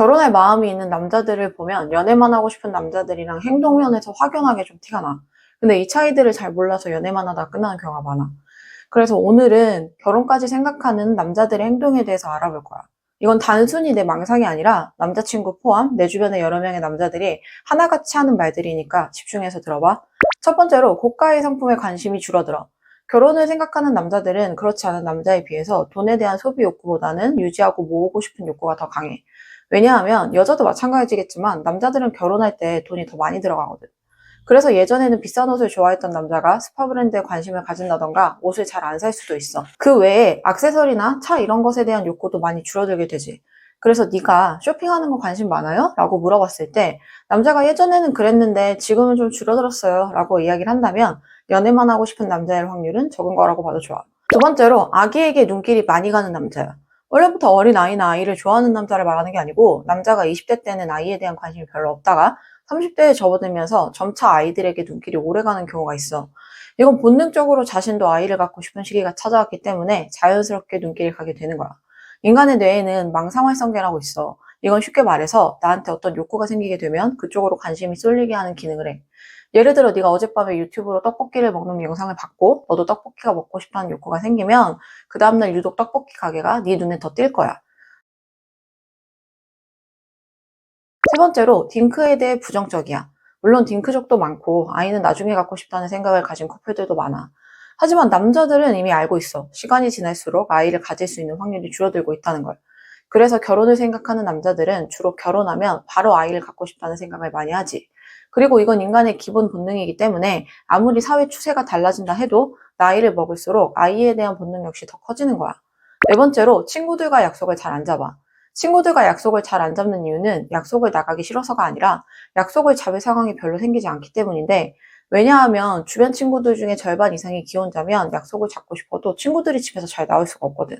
결혼할 마음이 있는 남자들을 보면 연애만 하고 싶은 남자들이랑 행동면에서 확연하게 좀 티가 나. 근데 이 차이들을 잘 몰라서 연애만 하다 끝나는 경우가 많아. 그래서 오늘은 결혼까지 생각하는 남자들의 행동에 대해서 알아볼 거야. 이건 단순히 내 망상이 아니라 남자친구 포함 내 주변의 여러 명의 남자들이 하나같이 하는 말들이니까 집중해서 들어봐. 첫 번째로 고가의 상품에 관심이 줄어들어. 결혼을 생각하는 남자들은 그렇지 않은 남자에 비해서 돈에 대한 소비 욕구보다는 유지하고 모으고 싶은 욕구가 더 강해. 왜냐하면 여자도 마찬가지겠지만 남자들은 결혼할 때 돈이 더 많이 들어가거든. 그래서 예전에는 비싼 옷을 좋아했던 남자가 스파 브랜드에 관심을 가진다던가 옷을 잘 안 살 수도 있어. 그 외에 액세서리나 차 이런 것에 대한 욕구도 많이 줄어들게 되지. 그래서 네가 쇼핑하는 거 관심 많아요? 라고 물어봤을 때 남자가 예전에는 그랬는데 지금은 좀 줄어들었어요 라고 이야기를 한다면 연애만 하고 싶은 남자일 확률은 적은 거라고 봐도 좋아. 두 번째로 아기에게 눈길이 많이 가는 남자야. 원래부터 어린 아이나 아이를 좋아하는 남자를 말하는 게 아니고 남자가 20대 때는 아이에 대한 관심이 별로 없다가 30대에 접어들면서 점차 아이들에게 눈길이 오래 가는 경우가 있어. 이건 본능적으로 자신도 아이를 갖고 싶은 시기가 찾아왔기 때문에 자연스럽게 눈길이 가게 되는 거야. 인간의 뇌에는 망상활성계라고 있어. 이건 쉽게 말해서 나한테 어떤 욕구가 생기게 되면 그쪽으로 관심이 쏠리게 하는 기능을 해. 예를 들어 네가 어젯밤에 유튜브로 떡볶이를 먹는 영상을 봤고 너도 떡볶이가 먹고 싶다는 욕구가 생기면 그 다음날 유독 떡볶이 가게가 네 눈에 더 띌 거야. 세 번째로 딩크에 대해 부정적이야. 물론 딩크족도 많고 아이는 나중에 갖고 싶다는 생각을 가진 커플들도 많아. 하지만 남자들은 이미 알고 있어. 시간이 지날수록 아이를 가질 수 있는 확률이 줄어들고 있다는 걸. 그래서 결혼을 생각하는 남자들은 주로 결혼하면 바로 아이를 갖고 싶다는 생각을 많이 하지. 그리고 이건 인간의 기본 본능이기 때문에 아무리 사회 추세가 달라진다 해도 나이를 먹을수록 아이에 대한 본능 역시 더 커지는 거야. 네 번째로 친구들과 약속을 잘 안 잡아. 친구들과 약속을 잘 안 잡는 이유는 약속을 나가기 싫어서가 아니라 약속을 잡을 상황이 별로 생기지 않기 때문인데 왜냐하면 주변 친구들 중에 절반 이상이 기혼자면 약속을 잡고 싶어도 친구들이 집에서 잘 나올 수가 없거든.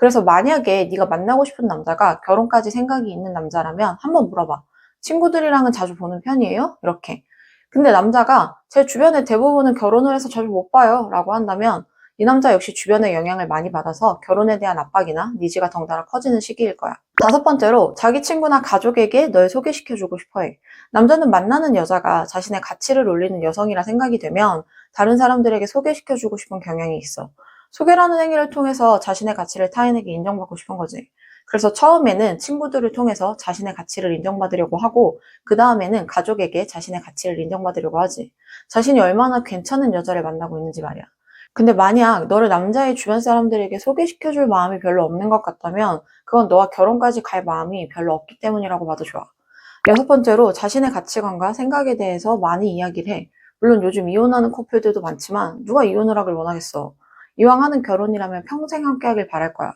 그래서 만약에 네가 만나고 싶은 남자가 결혼까지 생각이 있는 남자라면 한번 물어봐. 친구들이랑은 자주 보는 편이에요? 이렇게. 근데 남자가 제 주변에 대부분은 결혼을 해서 자주 못 봐요. 라고 한다면 이 남자 역시 주변의 영향을 많이 받아서 결혼에 대한 압박이나 니즈가 덩달아 커지는 시기일 거야. 다섯 번째로 자기 친구나 가족에게 널 소개시켜주고 싶어 해. 남자는 만나는 여자가 자신의 가치를 올리는 여성이라 생각이 되면 다른 사람들에게 소개시켜주고 싶은 경향이 있어. 소개라는 행위를 통해서 자신의 가치를 타인에게 인정받고 싶은 거지. 그래서 처음에는 친구들을 통해서 자신의 가치를 인정받으려고 하고 그 다음에는 가족에게 자신의 가치를 인정받으려고 하지. 자신이 얼마나 괜찮은 여자를 만나고 있는지 말이야. 근데 만약 너를 남자의 주변 사람들에게 소개시켜줄 마음이 별로 없는 것 같다면 그건 너와 결혼까지 갈 마음이 별로 없기 때문이라고 봐도 좋아. 여섯 번째로 자신의 가치관과 생각에 대해서 많이 이야기를 해. 물론 요즘 이혼하는 커플들도 많지만 누가 이혼을 하길 원하겠어. 이왕 하는 결혼이라면 평생 함께 하길 바랄 거야.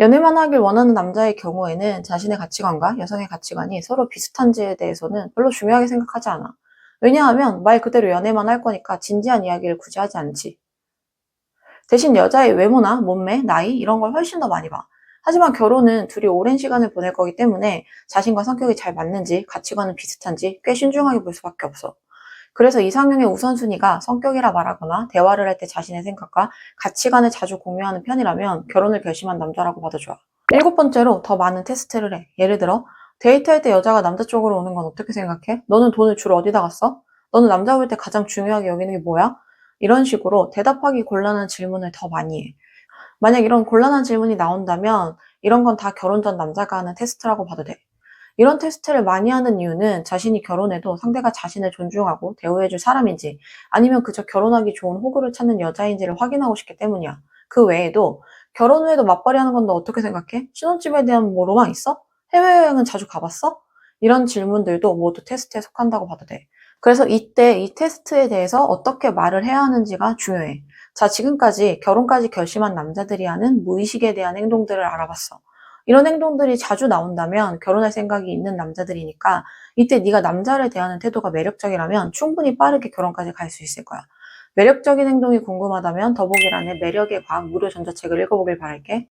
연애만 하길 원하는 남자의 경우에는 자신의 가치관과 여성의 가치관이 서로 비슷한지에 대해서는 별로 중요하게 생각하지 않아. 왜냐하면 말 그대로 연애만 할 거니까 진지한 이야기를 굳이 하지 않지. 대신 여자의 외모나 몸매, 나이 이런 걸 훨씬 더 많이 봐. 하지만 결혼은 둘이 오랜 시간을 보낼 거기 때문에 자신과 성격이 잘 맞는지 가치관은 비슷한지 꽤 신중하게 볼 수밖에 없어. 그래서 이상형의 우선순위가 성격이라 말하거나 대화를 할 때 자신의 생각과 가치관을 자주 공유하는 편이라면 결혼을 결심한 남자라고 봐도 좋아. 일곱 번째로 더 많은 테스트를 해. 예를 들어 데이트할 때 여자가 남자 쪽으로 오는 건 어떻게 생각해? 너는 돈을 주로 어디다 갔어? 너는 남자 볼 때 가장 중요하게 여기는 게 뭐야? 이런 식으로 대답하기 곤란한 질문을 더 많이 해. 만약 이런 곤란한 질문이 나온다면 이런 건 다 결혼 전 남자가 하는 테스트라고 봐도 돼. 이런 테스트를 많이 하는 이유는 자신이 결혼해도 상대가 자신을 존중하고 대우해줄 사람인지 아니면 그저 결혼하기 좋은 호구를 찾는 여자인지를 확인하고 싶기 때문이야. 그 외에도 결혼 후에도 맞벌이 하는 건 너 어떻게 생각해? 신혼집에 대한 뭐 로망 있어? 해외여행은 자주 가봤어? 이런 질문들도 모두 테스트에 속한다고 봐도 돼. 그래서 이때 이 테스트에 대해서 어떻게 말을 해야 하는지가 중요해. 자, 지금까지 결혼까지 결심한 남자들이 하는 무의식에 대한 행동들을 알아봤어. 이런 행동들이 자주 나온다면 결혼할 생각이 있는 남자들이니까 이때 네가 남자를 대하는 태도가 매력적이라면 충분히 빠르게 결혼까지 갈 수 있을 거야. 매력적인 행동이 궁금하다면 더보기란에 매력의 과학 무료 전자책을 읽어보길 바랄게.